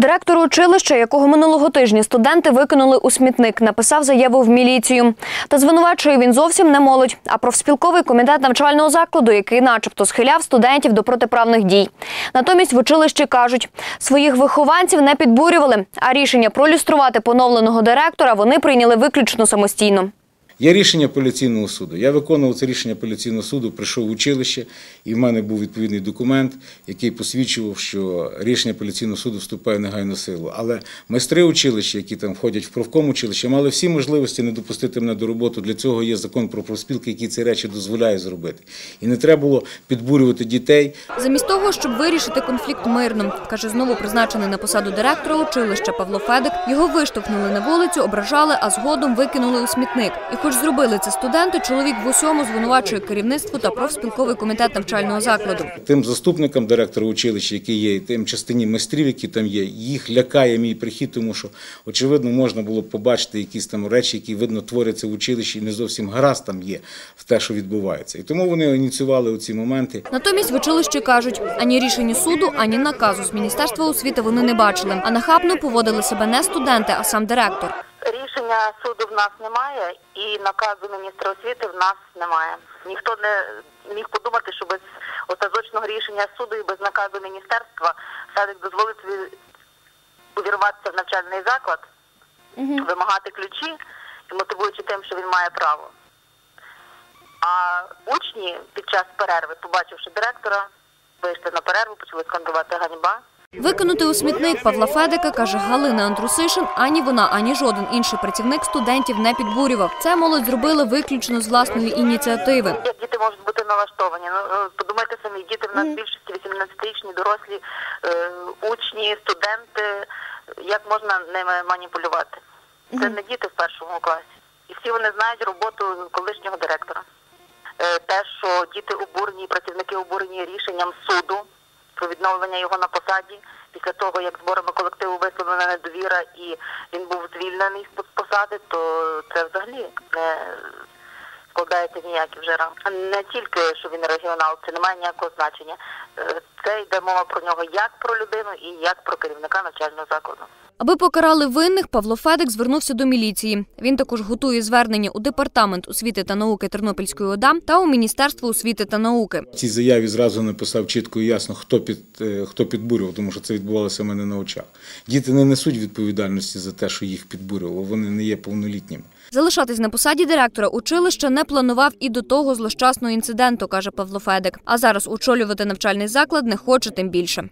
Директор училища, якого минулого тижня студенти викинули у смітник, написав заяву в міліцію. Та звинувачує він зовсім не молодь, а профспілковий комітет навчального закладу, який, начебто, схиляв студентів до протиправних дій. Натомість в училищі кажуть, своїх вихованців не підбурювали, а рішення пролюструвати поновленого директора вони прийняли виключно самостійно. Є рішення апеляційного суду. Я виконував це рішення апеляційного суду, прийшов в училище, і в мене був відповідний документ, який посвідчував, що рішення апеляційного суду вступає в негайну силу. Але майстри училища, які там входять в профком училище, мали всі можливості не допустити мене до роботи. Для цього є закон про профспілки, який ці речі дозволяє зробити. І не треба було підбурювати дітей. Замість того, щоб вирішити конфлікт мирно, каже знову призначений на посаду директора училища Павло Федик. Його виштовхнули на вулицю, ображали, а згодом викинули у смітник. І хоч зробили це студенти, чоловік в усьому звинувачує керівництво та профспілковий комітет навчального закладу. Тим заступникам директора училища, які є, і тим частині майстрів, які там є, їх лякає мій прихід, тому що очевидно можна було б побачити якісь там речі, які видно творяться в училищі, і не зовсім гаразд там є в те, що відбувається. І тому вони ініціювали ці моменти. Натомість в училищі кажуть, ані рішення суду, ані наказу з міністерства освіти вони не бачили. А нахабно поводили себе не студенти, а сам директор. Рішення суду в нас немає і наказу міністра освіти в нас немає. Ніхто не міг подумати, що без остаточного рішення суду і без наказу міністерства садик дозволить собі увірватися в навчальний заклад, вимагати ключі і мотивуючи тим, що він має право. А учні під час перерви, побачивши директора, вийшли на перерву, почали скандувати ганьба. Викинути у смітник Павла Федика, каже Галина Андрусишин, ані вона, ані жоден інший працівник студентів не підбурював. Це молодь зробили виключно з власної ініціативи. Як діти можуть бути налаштовані? Ну е, подумайте самі, діти в нас більшості 18-річні, дорослі е, учні, студенти. Як можна ними маніпулювати? Це не діти в першому класі. І всі вони знають роботу колишнього директора. Е, те, що діти обурені, працівники обурені рішенням суду про відновлення його на посаді після того, як зборами колективу висловлена недовіра і він був звільнений з посади, то це взагалі не складається ніякі вже рамки. Не тільки що він регіонал, це не має ніякого значення. Е, Це йде мова про нього як про людину і як про керівника навчального закладу. Аби покарали винних, Павло Федик звернувся до міліції. Він також готує звернення у департамент освіти та науки Тернопільської ОДА та у Міністерство освіти та науки. В цій заяві зразу написав чітко і ясно, хто під е, хто підбурював, тому що це відбувалося в мене на очах. Діти не несуть відповідальності за те, що їх підбурювало. Вони не є повнолітніми. Залишатись на посаді директора училища не планував і до того злощасного інциденту, каже Павло Федик. А зараз очолювати навчальний заклад не хоче тим більше.